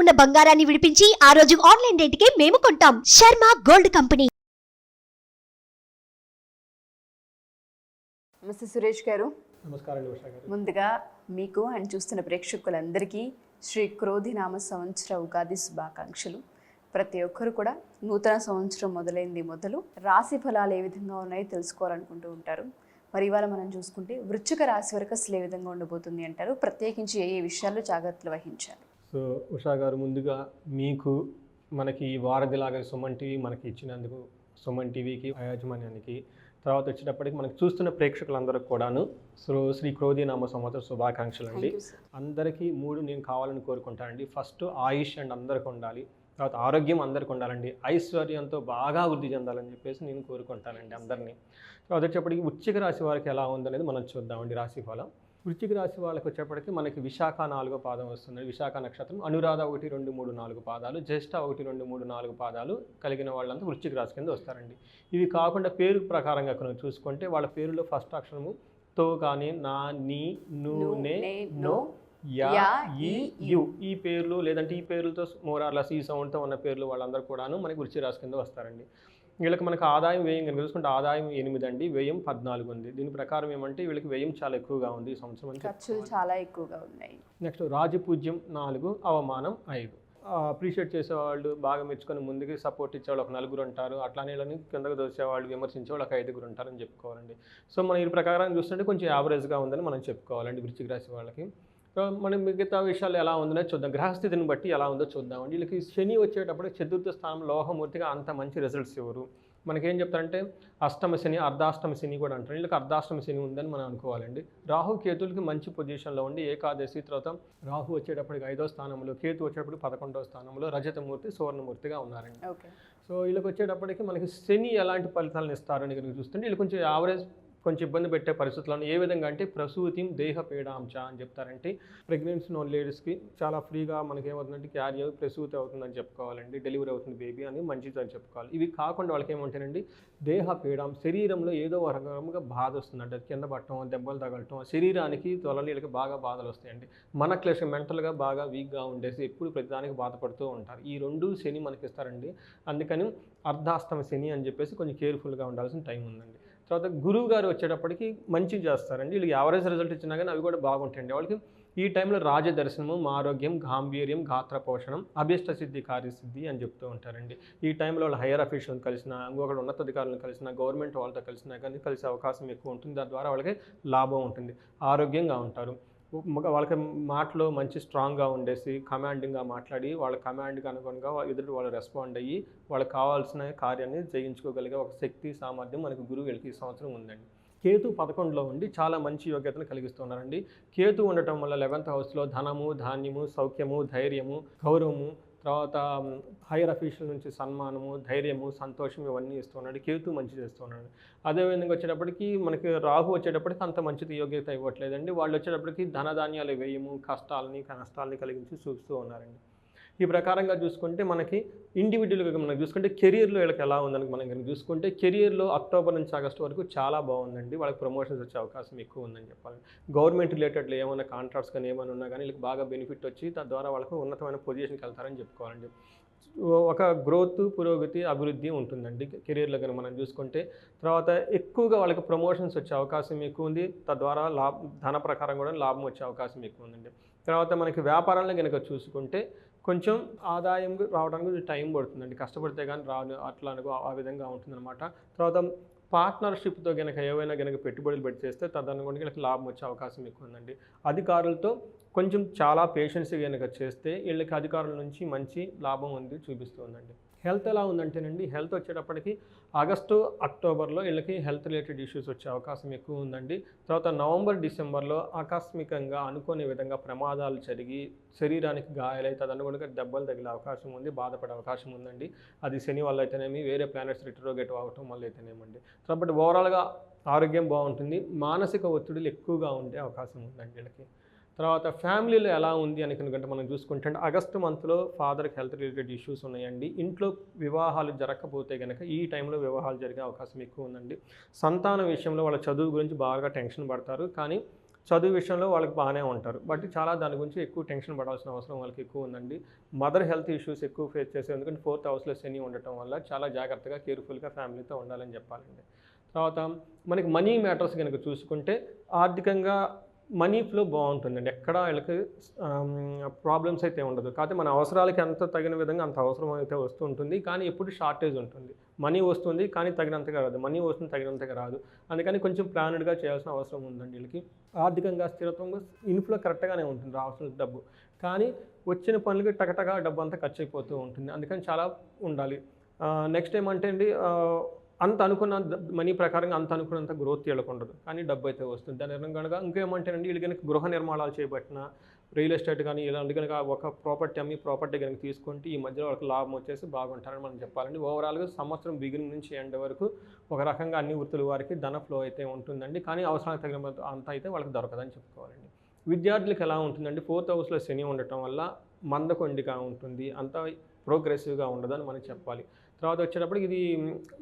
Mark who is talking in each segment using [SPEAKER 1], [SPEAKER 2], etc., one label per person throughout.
[SPEAKER 1] ఉన్న బంగారాన్ని విడిపించి ఆ రోజు ఆన్లైన్ రేటుకే మేము కొంటాం. Sharma gold company.
[SPEAKER 2] నమస్తే సురేష్ గారు.
[SPEAKER 3] నమస్కారం
[SPEAKER 2] ముందుగా మీకు అండ్ చూస్తున్న ప్రేక్షకులందరికీ శ్రీ క్రోధినామ సంవత్సర ఉగాది శుభాకాంక్షలు. ప్రతి ఒక్కరు కూడా నూతన సంవత్సరం మొదలైంది మొదలు రాశి ఫలాలు ఏ విధంగా ఉన్నాయో తెలుసుకోవాలనుకుంటూ ఉంటారు. మరి ఇవాళ మనం చూసుకుంటే వృశ్చిక రాశి వరకు అసలు ఏ విధంగా ఉండబోతుంది అంటారు. ప్రత్యేకించి ఏ ఏ విషయాల్లో జాగ్రత్తలు వహించాలి.
[SPEAKER 3] సో ఉషా గారు ముందుగా మీకు మనకి ఈ వారధిలాగా సుమన్ టీవీ మనకి ఇచ్చినందుకు సుమన్ టీవీకి యాజమాన్యానికి తర్వాత వచ్చేటప్పటికి మనకి చూస్తున్న ప్రేక్షకులందరికీ కూడాను సో శ్రీ క్రోధినామ సంవత్సర శుభాకాంక్షలు అండి. అందరికీ మూడు నేను కావాలని కోరుకుంటానండి. ఫస్ట్ ఆయుష్ అండ్ అందరికి ఉండాలి. తర్వాత ఆరోగ్యం అందరికి ఉండాలండి. ఐశ్వర్యంతో బాగా వృద్ధి చెందాలని చెప్పేసి నేను కోరుకుంటానండి అందరినీ. తర్వాత వచ్చేప్పటికి వృశ్చిక రాశి వారికి ఎలా ఉందనేది మనం చూద్దామండి రాశి ఫలం. వృశ్చిక రాశి వాళ్ళకి వచ్చేప్పటికి మనకి విశాఖ నాలుగో పాదం వస్తుంది. విశాఖ నక్షత్రం అనురాధ ఒకటి రెండు మూడు నాలుగు పాదాలు జ్యేష్ఠ ఒకటి రెండు మూడు నాలుగు పాదాలు కలిగిన వాళ్ళంతా వృశ్చిక రాశి కింద వస్తారండి. ఇవి కాకుండా పేరు ప్రకారంగా కనుక చూసుకుంటే వాళ్ళ పేరులో ఫస్ట్ అక్షరము తో కానీ నా నీ ను
[SPEAKER 2] ను,
[SPEAKER 3] యా ఈ యు. ఈ పేర్లు లేదంటే ఈ పేర్లతో మోరార్లస్ ఈ సౌండ్తో ఉన్న పేర్లు వాళ్ళందరూ కూడాను మనకి వృశ్చిక రాశి కింద వస్తారండి. వీళ్ళకి మనకు ఆదాయం వ్యయం కనుక చూసుకుంటే ఆదాయం ఎనిమిది అండి వ్యయం పద్నాలుగు ఉంది. దీని ప్రకారం ఏమంటే వీళ్ళకి వ్యయం చాలా ఎక్కువగా ఉంది ఈ సంవత్సరం
[SPEAKER 2] ఖర్చులు చాలా ఎక్కువగా ఉన్నాయి.
[SPEAKER 3] నెక్స్ట్ రాజపూజ్యం నాలుగు అవమానం ఐదు. అప్రిషియేట్ చేసేవాళ్ళు బాగా మెచ్చుకొని ముందుకి సపోర్ట్ ఇచ్చేవాళ్ళు ఒక నలుగురు ఉంటారు. అట్లానే వీళ్ళని కిందకు దోసేవాళ్ళు విమర్శించేవాళ్ళు ఒక ఐదుగురు ఉంటారని చెప్పుకోవాలండి. సో మనం ఈ ప్రకారం చూస్తుంటే కొంచెం యావరేజ్గా ఉందని మనం చెప్పుకోవాలండి వృశ్చిక రాశి వాళ్ళకి. మనం మిగతా విషయాలు ఎలా ఉందనే చూద్దాం. గ్రహస్థితిని బట్టి ఎలా ఉందో చూద్దామండి వీళ్ళకి శని వచ్చేటప్పుడు చతుర్థ స్థానం లోహమూర్తిగా అంత మంచి రిజల్ట్స్ ఇవ్వరు. మనకేం చెప్తారంటే అష్టమ శని అర్ధాష్టమ శని కూడా అంటారు. వీళ్ళకి అర్ధాష్టమ శని ఉందని మనం అనుకోవాలండి. రాహు కేతులకి మంచి పొజిషన్లో ఉండి ఏకాదశి తర్వాత రాహు వచ్చేటప్పటికి ఐదో స్థానంలో కేతు వచ్చేటప్పుడు పదకొండో స్థానంలో రజతమూర్తి సువర్ణమూర్తిగా ఉన్నారండి.
[SPEAKER 2] ఓకే.
[SPEAKER 3] సో వీళ్ళకి వచ్చేటప్పటికి మనకి శని ఎలాంటి ఫలితాలను ఇస్తారని కనుక చూస్తుంటే వీళ్ళు కొంచెం యావరేజ్ కొంచెం ఇబ్బంది పెట్టే పరిస్థితులను ఏ విధంగా అంటే ప్రసూతి దేహ పీడాంశ అని చెప్తారంటే ప్రెగ్నెన్సీ ఉన్న లేడీస్కి చాలా ఫ్రీగా మనకి ఏమవుతుందంటే క్యారీ అవి ప్రసూతి అవుతుందని చెప్పుకోవాలండి డెలివరీ అవుతుంది బేబీ అని మంచిది అని చెప్పుకోవాలి. ఇవి కాకుండా వాళ్ళకి ఏమంటారండి దేహ పీడం శరీరంలో ఏదో రకంగా బాధ వస్తుందంటే అది కింద పట్టడం దెబ్బలు తగలటం శరీరానికి తొలనీళ్ళకి బాగా బాధలు వస్తాయండి మన క్లేషం మెంటల్గా బాగా వీక్గా ఉండేసి ఎప్పుడు ప్రతిదానికి బాధపడుతూ ఉంటారు. ఈ రెండు శని మనకి ఇస్తారండి అందుకని అర్ధాస్తమ శని అని చెప్పేసి కొంచెం కేర్ఫుల్గా ఉండాల్సిన టైం ఉందండి. తర్వాత గురువు గారు వచ్చేటప్పటికి మంచి చేస్తారండి. వీళ్ళకి యావరేజ్ రిజల్ట్ ఇచ్చినా కానీ అవి కూడా బాగుంటాయండి. వాళ్ళకి ఈ టైంలో రాజదర్శనము ఆరోగ్యం గాంభీర్యం గాత్ర పోషణం అభిష్ట సిద్ధి కార్యసిద్ధి అని చెప్తూ ఉంటారండి. ఈ టైంలో వాళ్ళు హైయర్ అఫీషియల్ని కలిసిన ఇంకొకటి ఉన్నతాధికారులను కలిసిన గవర్నమెంట్ వాళ్ళతో కలిసినా కానీ కలిసే అవకాశం ఎక్కువ ఉంటుంది. దాని ద్వారా వాళ్ళకి లాభం ఉంటుంది. ఆరోగ్యంగా ఉంటారు. వాళ్ళకి మాటలో మంచి స్ట్రాంగ్గా ఉండేసి కమాండింగ్గా మాట్లాడి వాళ్ళ కమాండ్కి అనుగుణంగా ఎదుటి వాళ్ళు రెస్పాండ్ అయ్యి వాళ్ళకి కావాల్సిన కార్యాన్ని జయించుకోగలిగే ఒక శక్తి సామర్థ్యం మనకు గురువు వెళ్ళి ఈ సంవత్సరం ఉందండి. కేతు పదకొండులో ఉండి చాలా మంచి యోగ్యతను కలిగిస్తున్నారండి. కేతు ఉండటం వల్ల లెవెంత్ హౌస్లో ధనము ధాన్యము సౌఖ్యము ధైర్యము గౌరవము తర్వాత హైయర్ అఫీషియల్ నుంచి సన్మానము ధైర్యము సంతోషం ఇవన్నీ ఇస్తున్నాడు. కేతు మంచి చేస్తున్నాడు. అదేవిధంగా వచ్చేటప్పటికి మనకి రాహు వచ్చేటప్పటికి అంత మంచిది యోగ్యత ఇవ్వట్లేదండి. వాళ్ళు వచ్చేటప్పటికి ధనధాన్యాలు వేయము కష్టాలని నష్టాలని కలిగించి చూస్తూ ఉన్నారండి. ఈ ప్రకారంగా చూసుకుంటే మనకి ఇండివిజువల్గా మనం చూసుకుంటే కెరియర్లో వీళ్ళకి ఎలా ఉందని మనం కనుక చూసుకుంటే కెరియర్లో అక్టోబర్ నుంచి ఆగస్టు వరకు చాలా బాగుందండి. వాళ్ళకి ప్రమోషన్స్ వచ్చే అవకాశం ఎక్కువ ఉందని చెప్పాలి. గవర్నమెంట్ రిలేటెడ్లో ఏమైనా కాంట్రాక్ట్స్ కానీ ఏమైనా ఉన్నా కానీ వీళ్ళకి బాగా బెనిఫిట్ వచ్చి తద్వారా వాళ్ళకు ఉన్నతమైన పొజిషన్కి వెళ్తారని చెప్పుకోవాలండి. ఒక గ్రోత్ పురోగతి అభివృద్ధి ఉంటుందండి కెరీర్లో కనుక మనం చూసుకుంటే. తర్వాత ఎక్కువగా వాళ్ళకి ప్రమోషన్స్ వచ్చే అవకాశం ఎక్కువ ఉంది. తద్వారా లాభ ధన ప్రకారం కూడా లాభం వచ్చే అవకాశం ఎక్కువ ఉందండి. తర్వాత మనకి వ్యాపారంలో కనుక చూసుకుంటే కొంచెం ఆదాయం రావడానికి టైం పడుతుందండి. కష్టపడితే కానీ రాను అట్లా అనుకో ఆ విధంగా ఉంటుందన్నమాట. తర్వాత పార్ట్నర్షిప్తో కనుక ఏవైనా కనుక పెట్టుబడులు పెట్టి చేస్తే తదనుగుణంగా వీళ్ళకి లాభం వచ్చే అవకాశం ఎక్కువ ఉందండి అధికారులతో కొంచెం చాలా పేషెన్స్ కనుక చేస్తే వీళ్ళకి అధికారుల నుంచి మంచి లాభం ఉంది చూపిస్తుందండి హెల్త్ ఎలా ఉందంటేనండి హెల్త్ వచ్చేటప్పటికి ఆగస్టు అక్టోబర్లో వీళ్ళకి హెల్త్ రిలేటెడ్ ఇష్యూస్ వచ్చే అవకాశం ఎక్కువ ఉందండి. తర్వాత నవంబర్ డిసెంబర్లో ఆకస్మికంగా అనుకోని విధంగా ప్రమాదాలు జరిగి శరీరానికి గాయాలైతే తదనుగుణంగా దెబ్బలు తగిలే అవకాశం ఉంది బాధపడే అవకాశం ఉందండి. అది శని వల్ల అయితేనేమి వేరే ప్లానెట్స్ రిట్రోగేట్ అవ్వటం వల్ల అయితేనేమండి. కాబట్టి ఓవరాల్గా ఆరోగ్యం బాగుంటుంది మానసిక ఒత్తిడులు ఎక్కువగా ఉండే అవకాశం ఉందండి వీళ్ళకి తర్వాత ఫ్యామిలీలో ఎలా ఉంది అని కనుక మనం చూసుకుంటే అంటే ఆగస్టు మంత్లో ఫాదర్కి హెల్త్ రిలేటెడ్ ఇష్యూస్ ఉన్నాయండి. ఇంట్లో వివాహాలు జరగకపోతే కనుక ఈ టైంలో వివాహాలు జరిగే అవకాశం ఎక్కువ ఉందండి. సంతాన విషయంలో వాళ్ళ చదువు గురించి బాగా టెన్షన్ పడతారు. కానీ చదువు విషయంలో వాళ్ళకి బాగానే ఉంటారు. బట్ చాలా దాని గురించి ఎక్కువ టెన్షన్ పడాల్సిన అవసరం వాళ్ళకి ఎక్కువ ఉందండి. మదర్ హెల్త్ ఇష్యూస్ ఎక్కువ ఫేస్ చేసే ఎందుకంటే ఫోర్త్ హౌస్లో శని ఉండటం వల్ల చాలా జాగ్రత్తగా కేర్ఫుల్గా ఫ్యామిలీతో ఉండాలని చెప్పాలండి. తర్వాత మనకి మనీ మ్యాటర్స్ కనుక చూసుకుంటే ఆర్థికంగా మనీ ఫ్లో బాగుంటుందండి. ఎక్కడ వీళ్ళకి ప్రాబ్లమ్స్ అయితే ఉండదు. కాకపోతే మన అవసరాలకి ఎంత తగిన విధంగా అంత అవసరం అయితే వస్తూ ఉంటుంది. కానీ ఎప్పుడు షార్టేజ్ ఉంటుంది. మనీ వస్తుంది కానీ తగినంతగా రాదు. మనీ వస్తుంది తగినంతగా రాదు. అందుకని కొంచెం ప్లానెడ్గా చేయాల్సిన అవసరం ఉందండి వీళ్ళకి. ఆర్థికంగా స్థిరత్వంగా ఇన్ఫ్లో కరెక్ట్గానే ఉంటుంది రావాల్సిన డబ్బు. కానీ వచ్చిన పనులకి టకటగా డబ్బు అంతా ఖర్చు అయిపోతూ ఉంటుంది. అందుకని చాలా ఉండాలి. నెక్స్ట్ ఏమంటే అండి అంత అనుకున్న మనీ ప్రకారంగా అంత అనుకున్నంత గ్రోత్ వీళ్ళకి ఉండదు కానీ డబ్బు అయితే వస్తుంది. దాని కనుక ఇంకేమంటేనండి వీళ్ళు కనుక గృహ నిర్మాణాలు చేపట్టిన రియల్ ఎస్టేట్ కానీ ఇలాంటి కనుక ఒక ప్రాపర్టీ అమ్మి ప్రాపర్టీ కనుక తీసుకుంటే ఈ మధ్యలో వాళ్ళకి లాభం వచ్చేసి బాగుంటారని మనం చెప్పాలండి. ఓవరాల్గా సంవత్సరం బిగినింగ్ నుంచి ఎండ్ వరకు ఒక రకంగా అన్ని వృత్తుల వారికి ధన ఫ్లో అయితే ఉంటుందండి. కానీ అవసరానికి తగిన అంత అయితే వాళ్ళకి దొరకదని చెప్పుకోవాలండి. విద్యార్థులకు ఎలా ఉంటుందండి? ఫోర్త్ హౌస్లో శని ఉండటం వల్ల మందకొండిగా ఉంటుంది. అంత ప్రోగ్రెసివ్గా ఉండదని మనం చెప్పాలి. తర్వాత వచ్చేటప్పటికి ఇది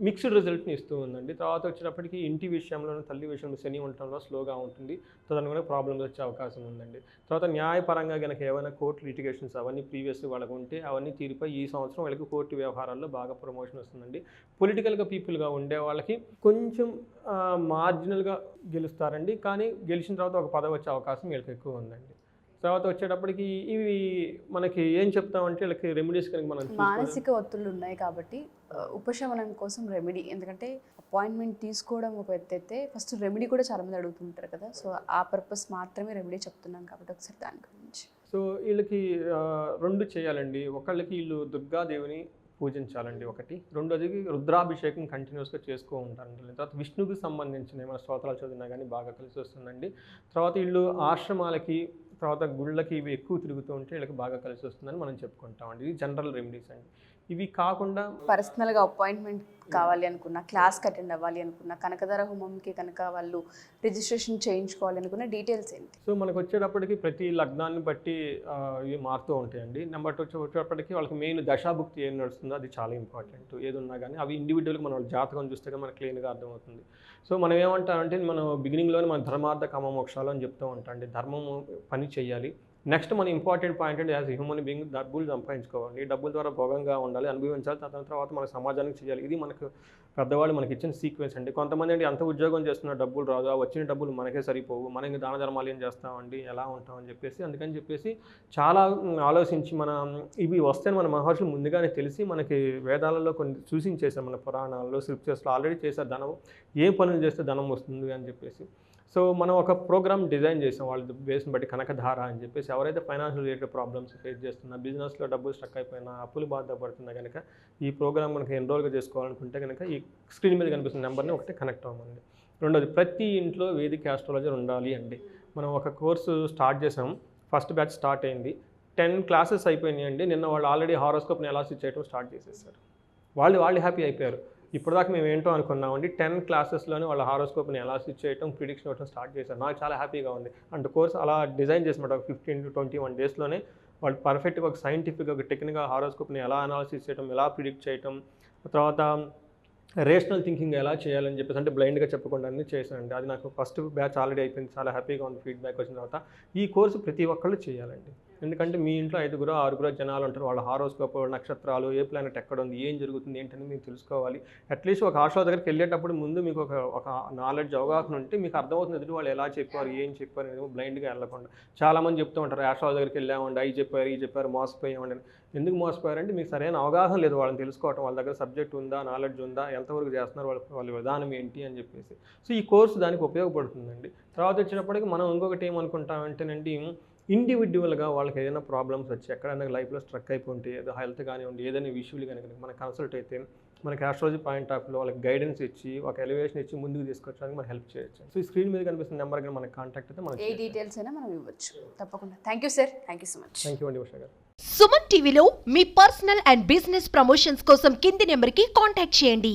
[SPEAKER 3] మిక్స్డ్ రిజల్ట్ని ఇస్తూ ఉందండి. తర్వాత వచ్చేటప్పటికి ఇంటి విషయంలో తల్లి విషయంలో శని ఉండటంలో స్లోగా ఉంటుంది. తదనుగుణంగా ప్రాబ్లమ్స్ వచ్చే అవకాశం ఉందండి. తర్వాత న్యాయపరంగా కనుక ఏమైనా కోర్టు లిటిగేషన్స్ అవన్నీ ప్రీవియస్ వాళ్ళకు ఉంటే అవన్నీ తీరిపోయి ఈ సంవత్సరం వాళ్ళకి కోర్టు వ్యవహారాల్లో బాగా ప్రమోషన్ వస్తుందండి. పొలిటికల్గా పీపుల్గా ఉండే వాళ్ళకి కొంచెం మార్జినల్గా గెలుస్తారండి. కానీ గెలిచిన తర్వాత ఒక పదవి వచ్చే అవకాశం వీళ్ళకి ఎక్కువ ఉందండి. తర్వాత వచ్చేటప్పటికి ఇవి మనకి ఏం చెప్తామంటే వీళ్ళకి రెమెడీస్ కనుక మనం
[SPEAKER 2] మానసిక ఒత్తిళ్ళు ఉన్నాయి కాబట్టి ఉపశమనం కోసం రెమెడీ ఎందుకంటే అపాయింట్మెంట్ తీసుకోవడం ఒక ఎత్తు అయితే ఫస్ట్ రెమెడీ కూడా చాలా మంది అడుగుతుంటారు కదా. సో ఆ పర్పస్ మాత్రమే రెమెడీ చెప్తున్నాం కాబట్టి ఒకసారి దాని గురించి.
[SPEAKER 3] సో వీళ్ళకి రెండు చేయాలండి. ఒకళ్ళకి వీళ్ళు దుర్గాదేవిని పూజించాలండి ఒకటి. రెండోది రుద్రాభిషేకం కంటిన్యూస్గా చేస్తూ ఉంటారండి. తర్వాత విష్ణువుకి సంబంధించిన ఏమైనా స్తోత్రాలు చదివినా కానీ బాగా కలిసి వస్తుందండి. తర్వాత వీళ్ళు ఆశ్రమాలకి తర్వాత గుళ్ళకి ఇవి ఎక్కువ తిరుగుతూ ఉంటే వీళ్ళకి బాగా కలిసి వస్తుందని మనం చెప్పుకుంటామండి. ఇది జనరల్ రెమెడీస్ అండి. ఇవి కాకుండా
[SPEAKER 2] పర్సనల్గా అపాయింట్మెంట్ కావాలి అనుకున్నా క్లాస్కి అటెండ్ అవ్వాలి అనుకున్నా కనకదార హోమంకి కనుక వాళ్ళు రిజిస్ట్రేషన్ చేయించుకోవాలి అనుకున్న డీటెయిల్స్ ఏంటి?
[SPEAKER 3] సో మనకు వచ్చేటప్పటికి ప్రతి లగ్నాన్ని బట్టి ఇవి మారుతూ ఉంటాయండి. నెంబర్ టూ వచ్చేటప్పటికి వాళ్ళకి మెయిన్ దశాభుక్తి ఏం నడుస్తుందో అది చాలా ఇంపార్టెంట్. ఏది ఉన్నా కానీ అవి ఇండివిజువల్గా మనం వాళ్ళ జాతకం చూస్తే మనకు క్లీన్గా అర్థమవుతుంది. సో మనం ఏమంటామంటే మనం బిగినింగ్లోనే మన ధర్మార్థ కామ మోక్షాలు అని చెప్తూ ఉంటాం అండి. ధర్మము పని చేయాలి. నెక్స్ట్ మన ఇంపార్టెంట్ పాయింట్ అంటే యాజ్ హ్యూమన్ బీయింగ్ డబ్బులు సంపాదించుకోవాలి. డబ్బుల ద్వారా భోగంగా ఉండాలి అనుభవించాలి దాని తర్వాత మన సమాజానికి చేయాలి. ఇది మనకు పెద్దవాళ్ళు మనకి ఇచ్చిన సీక్వెన్స్ అండి. కొంతమంది అండి అంత ఉద్యోగం చేస్తున్న డబ్బులు రాదు. ఆ వచ్చిన డబ్బులు మనకే సరిపోవు. మనం ఇంక దాన ధర్మాలు ఏం చేస్తామండి? ఎలా ఉంటామని చెప్పేసి అందుకని చెప్పేసి చాలా ఆలోచించి మన ఇవి వస్తాయని మన మహర్షులు ముందుగానే తెలిసి మనకి వేదాలలో కొన్ని సూచించేశారు మన పురాణాల్లో. స్క్రిప్చర్స్లో ఆల్రెడీ చేశారు ధనం ఏ పనులు చేస్తే ధనం వస్తుంది అని చెప్పేసి. సో మనం ఒక ప్రోగ్రామ్ డిజైన్ చేసాం వాళ్ళ బేస్ని బట్టి కనకధార అని చెప్పేసి ఎవరైతే ఫైనాన్షియల్ రిలేటెడ్ ప్రాబ్లమ్స్ ఫేస్ చేస్తున్నా బిజినెస్లో డబ్బులు స్టక్ అయిపోయినా అప్పులు బాధపడుతున్నా కనుక ఈ ప్రోగ్రామ్ మనకి ఎన్రోల్గా చేసుకోవాలనుకుంటే కనుక ఈ స్క్రీన్ మీద కనిపిస్తున్న నెంబర్ని ఒకటి కనెక్ట్ అవ్వమండి రెండోది ప్రతి ఇంట్లో వేదిక ఆస్ట్రాలజర్ ఉండాలి అండి. మనం ఒక కోర్సు స్టార్ట్ చేసాం ఫస్ట్ బ్యాచ్ స్టార్ట్ అయింది. టెన్ క్లాసెస్ అయిపోయినాయండి. నిన్న వాళ్ళు ఆల్రెడీ హారోస్కోప్ని ఎలా చేయడం స్టార్ట్ చేసేసారు. వాళ్ళు వాళ్ళు హ్యాపీ అయిపోయారు. ఇప్పటిదాకా మేము ఏంటో అనుకున్నామండి. టెన్ క్లాసెస్లోనే వాళ్ళ హారోస్కోప్ని ఎలా స్విచ్ చేయటం ప్రిడిక్షన్ ఇవ్వడం స్టార్ట్ చేశారు. నాకు చాలా హ్యాపీగా ఉంది. అండ్ కోర్స్ అలా డిజైన్ చేసినమాట. ఒక ఫిఫ్టీన్ టు ట్వంటీ వన్ డేస్లోనే వాళ్ళు పర్ఫెక్ట్గా ఒక సైంటిఫిక్గా ఒక టెక్నిక్గా హారోస్కోప్ని ఎలా అనాలిసిస్ చేయడం ఎలా ప్రిడిక్ట్ చేయటం తర్వాత రేషనల్ థింకింగ్ ఎలా చేయాలని చెప్పేసి అంటే బ్లైండ్గా చెప్పకుండా అన్ని చేశానండి. అది నాకు ఫస్ట్ బ్యాచ్ ఆల్రెడీ అయిపోయింది. చాలా హ్యాపీగా ఉంది. ఫీడ్బ్యాక్ వచ్చిన తర్వాత ఈ కోర్సు ప్రతి ఒక్కళ్ళు చేయాలండి. ఎందుకంటే మీ ఇంట్లో ఐదుగురు ఆరుగురు జనాలు ఉంటారు వాళ్ళ హారోస్కోప్ నక్షత్రాలు ఏ ప్లానెట్ ఎక్కడ ఉంది ఏం జరుగుతుంది ఏంటని మీరు తెలుసుకోవాలి. అట్లీస్ట్ ఒక ఆశో దగ్గరికి వెళ్ళేటప్పుడు ముందు మీకు ఒక ఒక నాలెడ్జ్ అవగాహన ఉంటే మీకు అర్థమవుతుంది ఎదుటి వాళ్ళు ఎలా చెప్పారు ఏం చెప్పారు అనేది బ్లైండ్గా వెళ్ళకుండా. చాలామంది చెప్తూ ఉంటారు ఆశ్రమ దగ్గరికి వెళ్ళామండి అవి చెప్పారు ఈ చెప్పారు మోసపోయామండి అని. ఎందుకు మోసపోయారంటే మీకు సరైన అవగాహన లేదు వాళ్ళని తెలుసుకోవటం వాళ్ళ దగ్గర సబ్జెక్ట్ ఉందా నాలెడ్జ్ ఉందా ఎంతవరకు చేస్తున్నారు వాళ్ళ వాళ్ళ విధానం ఏంటి అని చెప్పేసి. సో ఈ కోర్సు దానికి ఉపయోగపడుతుందండి. తర్వాత వచ్చినప్పటికి మనం ఇంకొకటి ఏమనుకుంటామంటేనండి ఇండివిజువల్గా వాళ్ళకి ఏదైనా ప్రాబ్లమ్స్ వచ్చి ఎక్కడైనా లైఫ్లో స్ట్రక్ అయిపోతే ఏదో హెల్త్ కానివ్వండి ఏదైనా విషయాలు కానీ మనకి కన్సల్ట్ అయితే మనకి ఆస్ట్రాలజీ పాయింట్ ఆఫ్ వ్యూలో వాళ్ళకి గైడెన్స్ ఇచ్చి ఒక ఎలివేషన్ ఇచ్చి ముందుకు తీసుకొచ్చడానికి మనం హెల్ప్ చేయొచ్చు. సో ఈ స్క్రీన్ మీద కనిపిస్తున్న నెంబర్ కానీ మనకి కాంటాక్ట్ అయితే మనం
[SPEAKER 2] ఏ డీటెయిల్స్ అయినా మనం ఇవ్వచ్చు. తప్పకుండా. Thank you sir thank you so much
[SPEAKER 3] thank you అండి ఉషా గారు
[SPEAKER 1] సుమన్ టీవీలో మీ పర్సనల్ అండ్ బిజినెస్ ప్రమోషన్స్ కోసం కింది నెంబర్కి కాంటాక్ట్ చేయండి.